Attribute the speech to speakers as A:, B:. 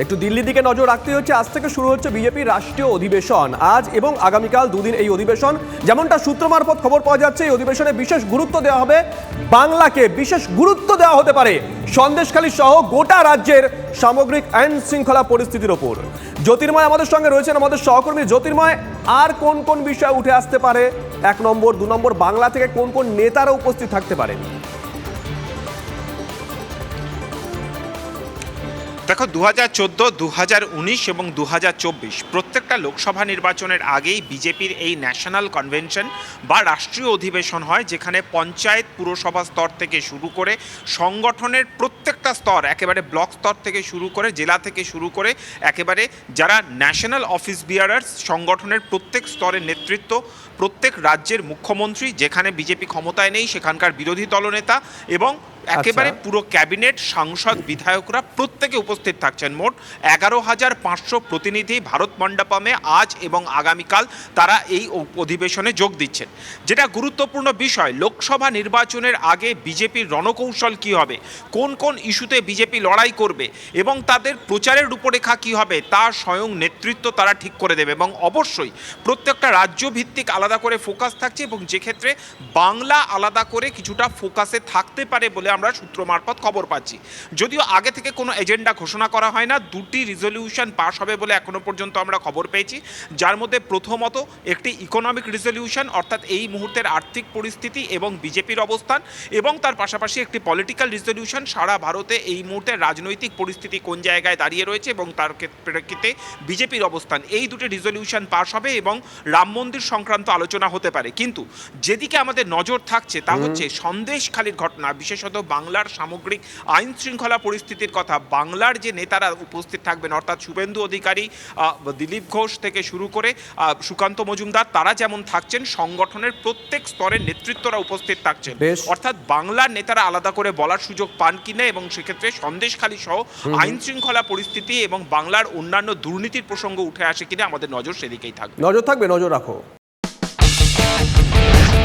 A: একটু দিল্লির দিকে নজর রাখতে হচ্ছে। আজ থেকে শুরু হচ্ছে বিজেপির রাষ্ট্রীয় অধিবেশন। আজ এবং আগামীকাল দুদিন এই অধিবেশন। যেমনটা সূত্র মারফত খবর পাওয়া যাচ্ছে, এই অধিবেশনে বিশেষ গুরুত্ব দেওয়া হবে বাংলাকে। বিশেষ গুরুত্ব দেওয়া হতে পারে সন্দেশখালী সহ গোটা রাজ্যের সামগ্রিক আইন শৃঙ্খলা পরিস্থিতির ওপর। জ্যোতির্ময় আমাদের সঙ্গে রয়েছেন আমাদের সহকর্মী জ্যোতির্ময়। আর কোন কোন বিষয় উঠে আসতে পারে? এক নম্বর, দু নম্বর, বাংলা থেকে কোন কোন নেতারা উপস্থিত থাকতে পারেন?
B: দেখো দু হাজার চোদ্দ দু হাজার উনিশ এবং দু হাজার চব্বিশ প্রত্যেকটা লোকসভা নির্বাচনের আগেই বিজেপির এই ন্যাশনাল কনভেনশন বা রাষ্ট্রীয় অধিবেশন হয়, যেখানে পঞ্চায়েত পুরসভা স্তর থেকে শুরু করে সংগঠনের প্রত্যেকটা স্তর, একেবারে ব্লক স্তর থেকে শুরু করে জেলা থেকে শুরু করে একেবারে যারা ন্যাশনাল অফিস বিয়ারার্স, সংগঠনের প্রত্যেক স্তরের নেতৃত্ব, প্রত্যেক রাজ্যের মুখ্যমন্ত্রী, যেখানে বিজেপি ক্ষমতায় নেই, সেখানকার বিরোধী দলনেতা এবং একেবারে
A: আচ্ছা।
B: পুরো ক্যাবিনেট, সাংসদ, বিধায়করা প্রত্যেকে উপস্থিত থাকছেন মোট এগারো হাজার পাঁচশো প্রতিনিধি ভারত মণ্ডপমে আজ এবং আগামীকাল তারা এই অধিবেশনে যোগ দিচ্ছেন। যেটা গুরুত্বপূর্ণ বিষয়, লোকসভা নির্বাচনের আগে বিজেপির রণকৌশল কি হবে? কোন কোন ইস্যুতে বিজেপি লড়াই করবে? এবং তাদের প্রচারের রূপরেখা কি হবে? তা স্বয়ং নেতৃত্ব তারা ঠিক করে দেবে এবং অবশ্যই প্রত্যেকটা রাজ্য ভিত্তিক আলাদা করে ফোকাস থাকছে এবং যে ক্ষেত্রে বাংলা আলাদা করে কিছুটা ফোকাসে থাকতে পারে বলে আমরা সূত্র মারফত খবর পাচ্ছি। যদিও আগে থেকে কোনো এজেন্ডা ঘোষণা করা হয় না দুটি রিজলিউশন পাশ হবে বলে এখনও পর্যন্ত আমরা খবর পেয়েছি। যার মধ্যে প্রথমত একটি ইকোনমিক রিজলিউশন অর্থাৎ এই মুহূর্তের আর্থিক পরিস্থিতি এবং বিজেপির অবস্থান এবং তার পাশাপাশি একটি পলিটিক্যাল রিজলিউশন সারা ভারতে এই মুহূর্তে রাজনৈতিক পরিস্থিতি কোন জায়গায় দাঁড়িয়ে রয়েছে এবং তার ক্ষেত- প্রেক্ষিতে বিজেপির অবস্থান। এই দুটি রিজলিউশন পাশ হবে এবং রাম মন্দির সংক্রান্ত আলোচনা হতে পারে। কিন্তু যেদিকে আমাদের নজর থাকছে তা হচ্ছে সন্দেশখালির ঘটনা বিশেষত বাংলার সামগ্রিক আইন শৃঙ্খলা পরিস্থিতির কথা। বাংলার যে নেতারা উপস্থিত থাকবেন অর্থাৎ শুভেন্দু অধিকারী দিলীপ ঘোষ থেকে শুরু করে সুকান্ত মজুমদার তারা যেমন থাকছেন সংগঠনের প্রত্যেক স্তরের নেতৃত্বরা উপস্থিত থাকছেন। অর্থাৎ বাংলার নেতারা আলাদা করে বলার সুযোগ পান কিনা এবং সেক্ষেত্রে সন্দেশখালী সহ আইন শৃঙ্খলা পরিস্থিতি এবং বাংলার অন্যান্য দুর্নীতির প্রসঙ্গ উঠে আসে কিনা আমাদের নজর সেদিকেই থাকবে।
A: নজর থাকবে নজর রাখো।